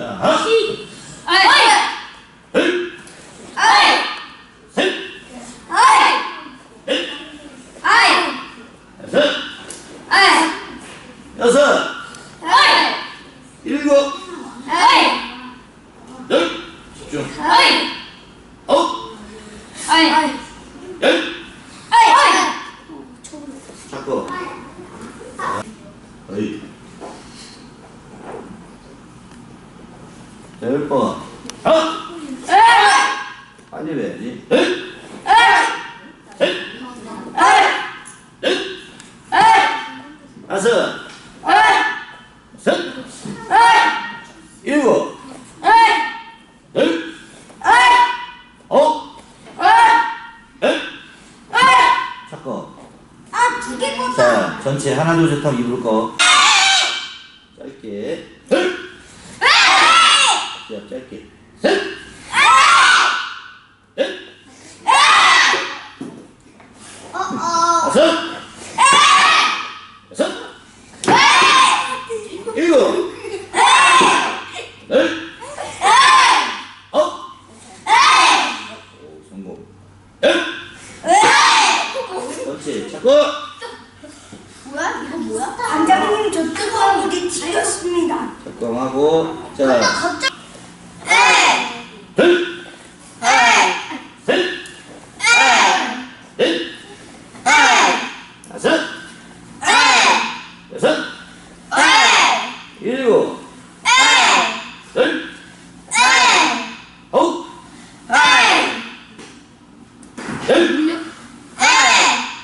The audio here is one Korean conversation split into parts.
자, 하 다섯. 일곱. 열, 번. 열, 잡고. 아두개 꽂아. 자, 전체 하나, 둘, 셋 하면 입을 거. 짧게. 둘. 자, 짧게. 셋. 넷. 다섯. 여섯. 일곱. 열. 아홉. 오, 성공. 열. 그렇지. 잡고. 뭐야? 이거 뭐야? 반장님 저 뜨거운 물이 튀겼습니다. 적당하고. 자, 갑자기. 둘. 셋. 넷. 다섯. 여섯. 일곱. 열. 아홉. 열.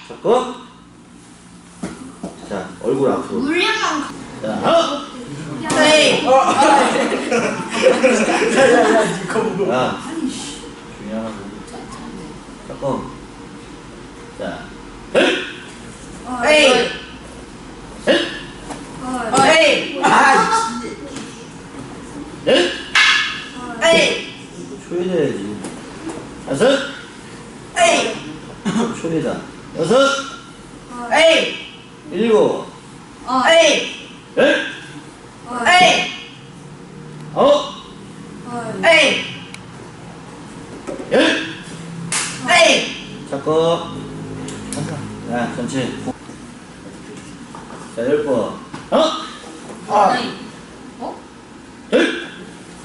잡고. 자, 얼굴 앞으로. 물량만. 자, 하나. 야, 중요한 거. 잡고. 자, 둘. 어이. 셋. 어이. 넷. 어이. 초회해야지. 다섯. 어이. 초회다. 여섯. 어이. 일곱. 어이. 열. 어이. 아홉. 어이. 열. 잡고. 자, 전체. 자, 열 번. 하나. 어이. 둘.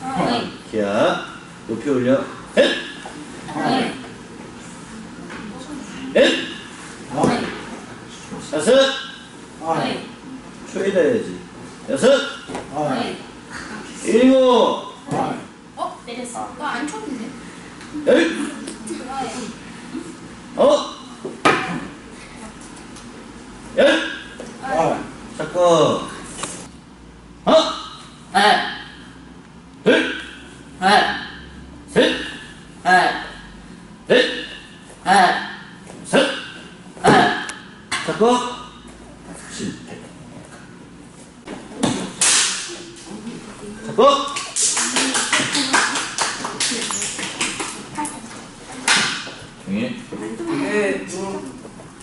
어이. 자, 높이 올려. 셋. 어이. 넷. 다섯. 초회다 해야지. 여섯. 일곱. 어? 내렸어. 나안 쳤는데. 열. 어. 열. 잡고. 하나. 둘. 셋. 넷. 셋. 잡고. 실패. 잡고. 종이.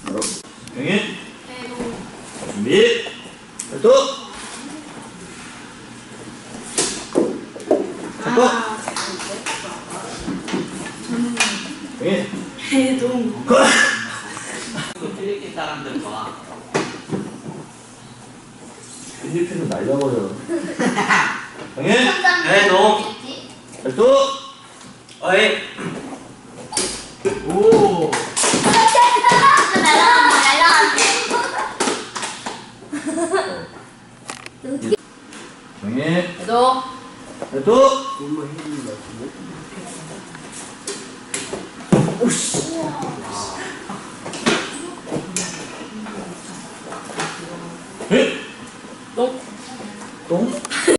바로. 종이. 준비. 또. 잡고. 종이. 해동. 필리핀 사람들 봐. 필리핀은 날려버려. 종이. 해동. 또. 어이. 오. 종이. 너. 또. 是啊